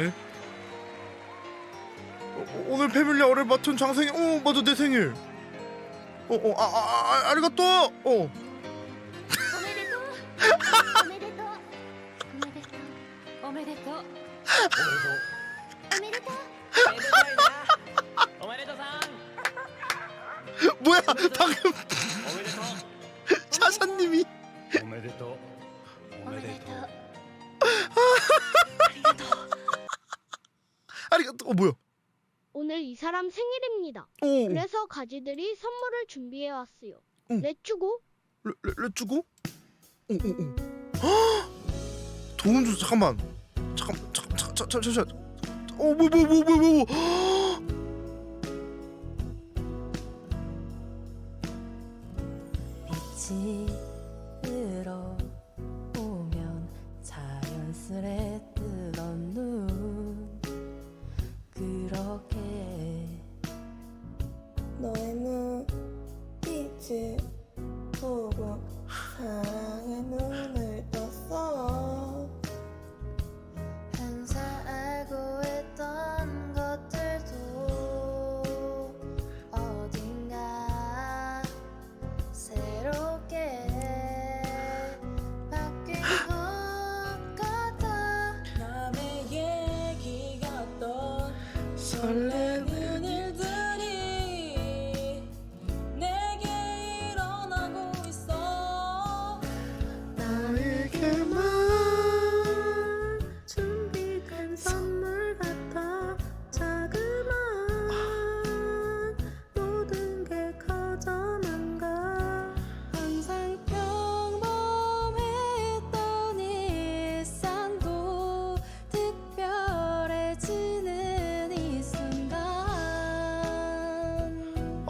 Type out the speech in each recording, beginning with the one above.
에? 어, 어, 오늘 패밀리 어를 맡은 장생이 어, 맞아 내 생일. 어, 어, 아, 아, 아, 아리가또. 어. 뭐야 방금. 차사님이. 어 뭐야? 오늘 이 사람 생일입니다. 오 그래서 가지들이 선물을 준비해 왔어요. 응. 레츠고. 레, 레, 레츠고? 오 오 오. 도움 줘 잠깐만. 잠깐 잠깐 잠깐 잠깐 잠깐 어 뭐 뭐 뭐 뭐 뭐 빛이 들어오면 자연스레 보고 사랑의 눈을 떴어. 항상 알고 있던 것들도 어딘가 새롭게 바뀐 것 같아. 남의 얘기 같던 설레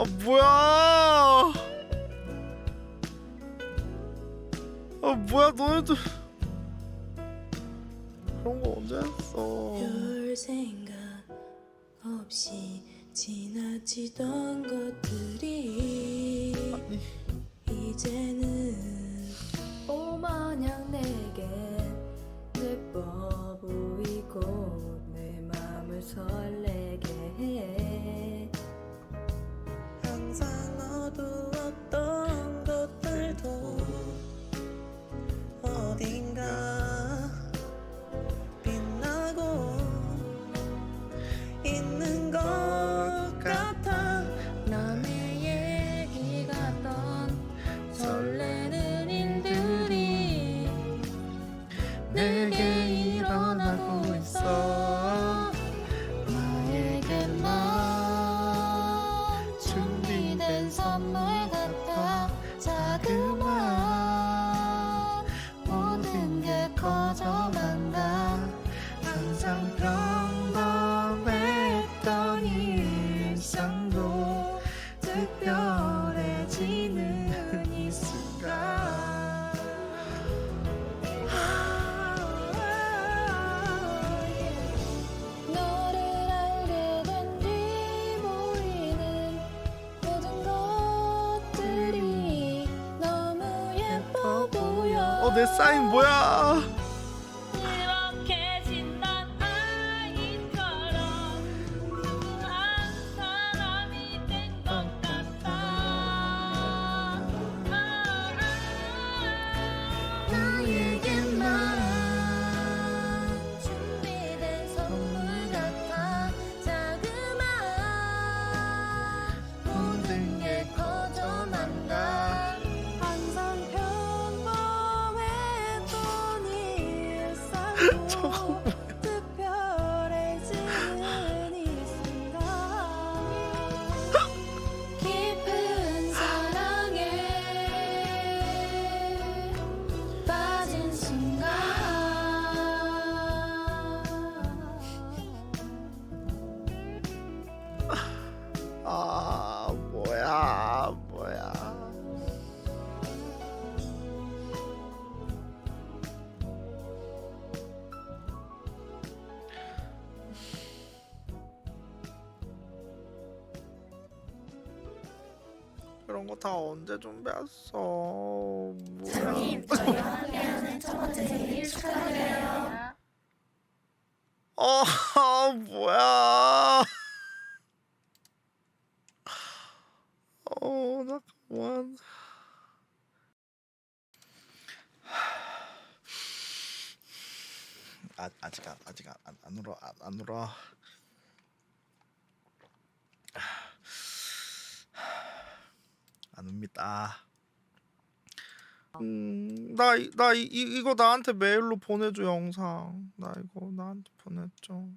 아 뭐야? 아 뭐야? 너네들 그런 거 언제 했어? 별 생각 없이 지나치던 것들이 아니. 이제는 평범했던 일상도 특별해지는 이 순간. 너를 알게 된 뒤 보이는 모든 것들이 너무 예뻐 보여. 어내 사인 뭐야 일상도 그런 거 다 언제 준비했어? 뭐야? 저희와 함께하는 첫 번째 생일 축하드려요. 어 아 뭐야? 어 잠깐만. 아, 아직 안, 아직 안, 안, 안 울어 안, 안 울어 안 웁니다. 음, 나, 이- 나 이, 이- 이거 나한테 메일로 보내줘 영상. 나 이거 나한테 보내줘